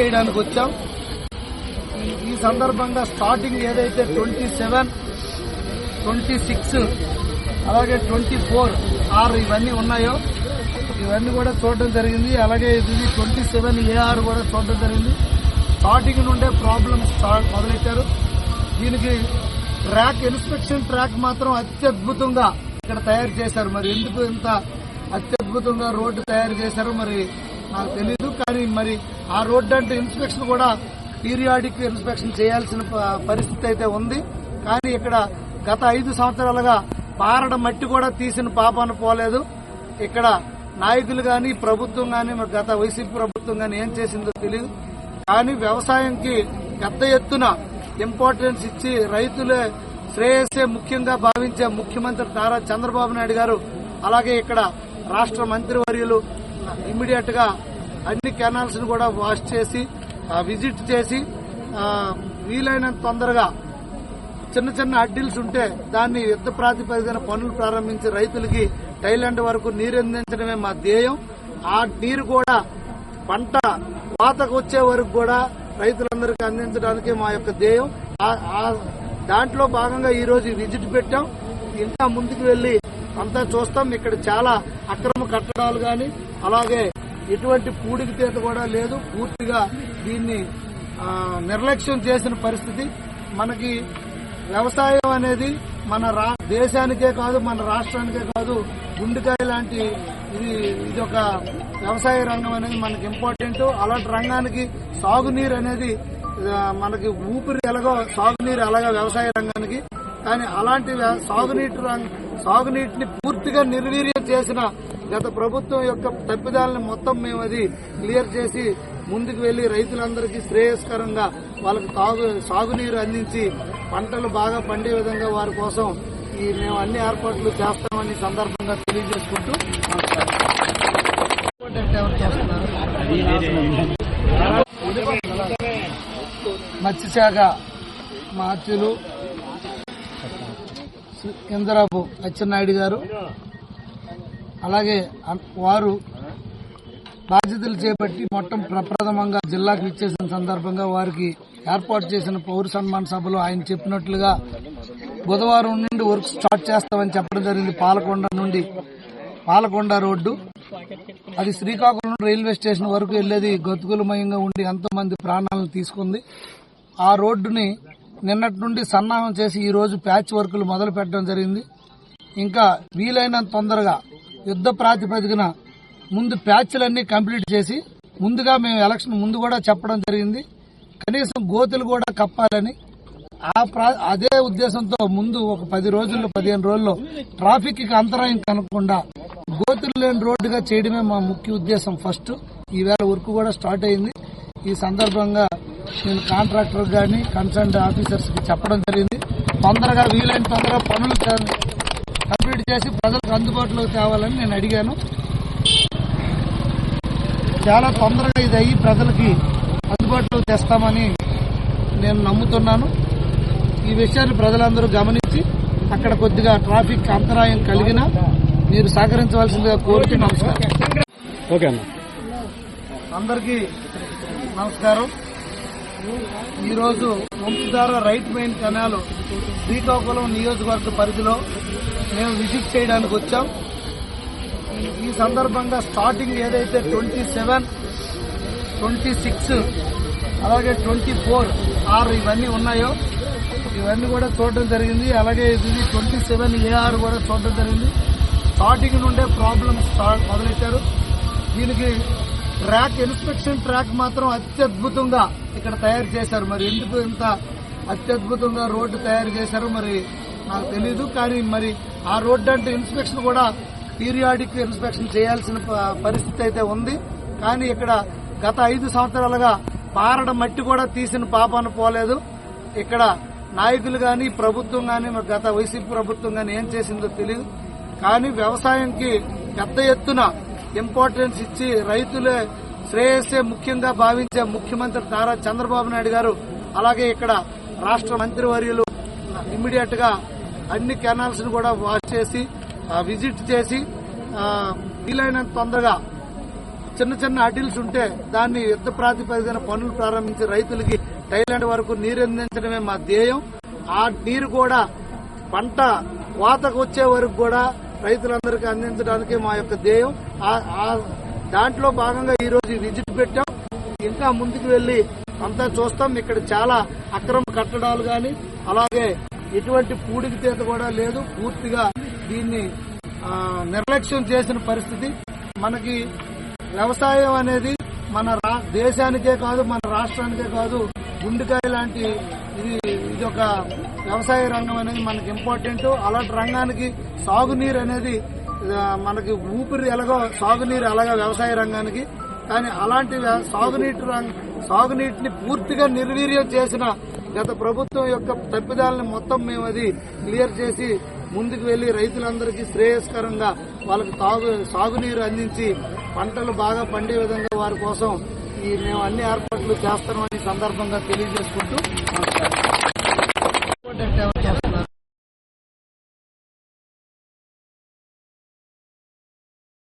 చేయడానికి వచ్చాం. ఈ- సందర్భంగా స్టార్టింగ్ ఏదైతే ట్వంటీ సెవెన్ ట్వంటీ సిక్స్ అలాగే ట్వంటీ ఫోర్ ఆర్ ఇవన్నీ ఉన్నాయో ఇవన్నీ కూడా చూడడం జరిగింది. అలాగే ఇది ట్వంటీ సెవెన్ ఏఆర్ కూడా చూడడం జరిగింది. స్టార్టింగ్ నుండే ప్రాబ్లమ్స్ స్టార్ట్ మొదలెట్టారు. దీనికి ట్రాక్ ఇన్స్పెక్షన్ ట్రాక్ మాత్రం అత్యద్భుతంగా ఇక్కడ తయారు చేశారు. మరి ఎందుకు ఇంత అత్యద్భుతంగా రోడ్డు తయారు చేశారో మరి నాకు తెలియదు కానీ మరి ఆ రోడ్డు అంటే ఇన్స్పెక్షన్ కూడా పీరియాడిక్ ఇన్స్పెక్షన్ చేయాల్సిన పరిస్థితి అయితే ఉంది. కానీ ఇక్కడ గత ఐదు సంవత్సరాలుగా పారడ మట్టి కూడా తీసిన పాపాన పోలేదు. ఇక్కడ నాయకులు గాని ప్రభుత్వం గాని మరి గత వైసీపీ ప్రభుత్వం గాని ఏం చేసిందో తెలియదు కానీ వ్యవసాయంకి పెద్ద ఎత్తున ఇంపార్టెన్స్ ఇచ్చి రైతులే శ్రేయస్సే ముఖ్యంగా భావించే ముఖ్యమంత్రి నారా చంద్రబాబు నాయుడు గారు అలాగే ఇక్కడ రాష్ట్ర మంత్రివర్యులు ఇమ్మీడియట్గా అన్ని కెనాల్స్ను కూడా వాష్ చేసి విజిట్ చేసి వీలైనంత తొందరగా చిన్న చిన్న అడ్డిల్స్ ఉంటే దాన్ని యుద్ధ ప్రాతిపదికన పనులు ప్రారంభించి రైతులకి థైలాండ్ వరకు నీరు అందించడమే మా ధ్యేయం. ఆ నీరు కూడా పంట కోతకు వచ్చే వరకు కూడా రైతులందరికీ అందించడానికి మా యొక్క ధ్యేయం. దాంట్లో భాగంగా ఈ రోజు విజిట్ పెట్టాం. ఇంకా ముందుకు వెళ్ళి అంతా చూస్తాం. ఇక్కడ చాలా అక్రమ కట్టడాలు గాని అలాగే ఎటువంటి పూడికి తీత కూడా లేదు. పూర్తిగా దీన్ని నిర్లక్ష్యం చేసిన పరిస్థితి. మనకి వ్యవసాయం అనేది మన రా దేశానికే కాదు మన రాష్ట్రానికే కాదు గుండెకాయ లాంటి ఇది ఇది ఒక వ్యవసాయ రంగం అనేది మనకి ఇంపార్టెంట్ అలాంటి రంగానికి సాగునీరు అనేది మనకి ఊపిరి ఎలాగో సాగునీరు అలాగా వ్యవసాయ రంగానికి. కానీ అలాంటి సాగునీటి రంగ సాగునీటిని పూర్తిగా నిర్వీర్యం చేసిన గత ప్రభుత్వం యొక్క తప్పిదాలను మొత్తం మేము అది క్లియర్ చేసి ముందుకు వెళ్ళి రైతులందరికీ శ్రేయస్కరంగా వాళ్ళకి తాగు సాగునీరు అందించి పంటలు బాగా పండే విధంగా వారి కోసం ఈ మేము అన్ని ఏర్పాట్లు చేస్తామని సందర్భంగా తెలియజేసుకుంటూ చేస్తున్నారు? మత్స్యశాఖ మాత్యులు ఇంద్రాపు అచ్చెన్నాయుడు గారు అలాగే వారు బాధ్యతలు చేపట్టి మొత్తం ప్రప్రథమంగా జిల్లాకు ఇచ్చేసిన సందర్భంగా వారికి ఏర్పాటు చేసిన పౌర సన్మాన సభలో ఆయన చెప్పినట్లుగా బుధవారం నుండి వర్క్ స్టార్ట్ చేస్తామని చెప్పడం జరిగింది. పాలకొండ నుండి పాలకొండ రోడ్డు. అది శ్రీకాకుళం రైల్వే స్టేషన్ వరకు వెళ్ళేది గతుకులమయంగా ఉండి ఎంతో మంది ప్రాణాలను తీసుకుంది. ఆ రోడ్డుని నిన్నటి నుండి సన్నాహం చేసి ఈ రోజు ప్యాచ్ వర్కులు మొదలు పెట్టడం జరిగింది. ఇంకా వీలైనంత తొందరగా యుద్ధ ప్రాతిపదికన ముందు ప్యాచ్లన్నీ కంప్లీట్ చేసి ముందుగా మేము ఎలక్షన్ ముందు కూడా చెప్పడం జరిగింది. కనీసం గోతులు కూడా కప్పాలని. ఆ ప్రా- అదే ఉద్దేశంతో ముందు ఒక పది రోజుల్లో పదిహేను రోజుల్లో ట్రాఫిక్ అంతరాయం కనకుండా గోతులు లేని రోడ్డుగా చేయడమే మా ముఖ్య ఉద్దేశం ఫస్ట్. ఈవేళ వర్క్ కూడా స్టార్ట్ అయింది. ఈ సందర్భంగా నేను కాంట్రాక్టర్ కానీ కన్సర్న్ ఆఫీసర్స్కి చెప్పడం జరిగింది. తొందరగా వీలైన తొందరగా పనులు కంప్లీట్ చేసి ప్రజలకు అందుబాటులోకి తేవాలని నేను అడిగాను. చాలా తొందరగా ఇది అయ్యి ప్రజలకి అందుబాటులోకి తెస్తామని నేను నమ్ముతున్నాను. ఈ విషయాన్ని ప్రజలందరూ గమనించి అక్కడ కొద్దిగా ట్రాఫిక్ అంతరాయం కలిగినా మీరు సహకరించవలసిందిగా కోరుతూ నమస్కారం. ఓకే అన్న. అందరికీ నమస్కారం. ఈరోజు Vamsadhara right main canal Srikakulam నియోజకవర్గ పరిధిలో మేము విజిట్ చేయడానికి వచ్చాం. ఈ- సందర్భంగా స్టార్టింగ్ ఏదైతే ట్వంటీ సెవెన్ ట్వంటీ సిక్స్ అలాగే ట్వంటీ ఫోర్ ఆర్ ఇవన్నీ ఉన్నాయో ఇవన్నీ కూడా చూడడం జరిగింది. అలాగే ఇది ట్వంటీ సెవెన్ ఏఆర్ కూడా చూడడం జరిగింది. స్టార్టింగ్ నుండే ప్రాబ్లమ్స్ మొదలెట్టారు. దీనికి ట్రాక్ ఇన్స్పెక్షన్ ట్రాక్ మాత్రం అత్యద్భుతంగా ఇక్కడ తయారు చేశారు. మరి ఎందుకు ఇంత అత్యద్భుతంగా రోడ్డు తయారు చేశారు మరి నాకు తెలియదు కానీ మరి ఆ రోడ్డు అంటే ఇన్స్పెక్షన్ కూడా పీరియాడిక్ ఇన్స్పెక్షన్ చేయాల్సిన పరిస్థితి అయితే ఉంది. కానీ ఇక్కడ గత ఐదు సంవత్సరాలుగా పారడ మట్టి కూడా తీసిన పాపాన పోలేదు. ఇక్కడ నాయకులు కానీ ప్రభుత్వం కానీ మరి గత వైసీపీ ప్రభుత్వం కానీ ఏం చేసిందో తెలియదు కానీ వ్యవసాయంకి పెద్ద ఎత్తున ఇంపార్టెన్స్ ఇచ్చి రైతులే శ్రేయస్సే ముఖ్యంగా భావించే ముఖ్యమంత్రి నారా చంద్రబాబు నాయుడు గారు అలాగే ఇక్కడ రాష్ట్ర మంత్రివర్యులు ఇమ్మీడియట్గా అన్ని కెనాల్స్ను కూడా వాష్ చేసి విజిట్ చేసి వీలైనంత తొందరగా చిన్న చిన్న అటిల్స్ ఉంటే దాన్ని యుద్ధ ప్రాతిపదికన పనులు ప్రారంభించి రైతులకి థైలాండ్ వరకు నీరు అందించడమే మా ధ్యేయం. ఆ నీరు కూడా పంట కోతకు వచ్చే వరకు కూడా రైతులందరికీ అందించడానికి మా యొక్క ధ్యేయం. దాంట్లో భాగంగా ఈ రోజు విజిట్ పెట్టాం. ఇంకా ముందుకు వెళ్ళి అంతా చూస్తాం. ఇక్కడ చాలా అక్రమ కట్టడాలు గాని అలాగే ఎటువంటి పూడికి తీత కూడా లేదు. పూర్తిగా దీన్ని నిర్లక్ష్యం చేసిన పరిస్థితి. మనకి వ్యవసాయం అనేది మన రా- దేశానికే కాదు మన రాష్ట్రానికే కాదు. గుండెకాయ లాంటి ఇది ఇది ఒక వ్యవసాయ రంగం అనేది మనకి ఇంపార్టెంట్ అలాంటి రంగానికి సాగునీరు అనేది మనకి ఊపిరి ఎలాగో సాగునీరు అలాగా వ్యవసాయ రంగానికి. కానీ అలాంటి సాగునీటి రంగ సాగునీటిని పూర్తిగా నిర్వీర్యం చేసిన గత ప్రభుత్వం యొక్క తప్పిదాలను మొత్తం మేము అది క్లియర్ చేసి ముందుకు వెళ్ళి రైతులందరికీ శ్రేయస్కరంగా వాళ్ళకి తాగు సాగునీరు అందించి పంటలు బాగా పండే విధంగా వారి కోసం ఈ మేము అన్ని ఏర్పాట్లు చేస్తామని సందర్భంగా తెలియజేసుకుంటూ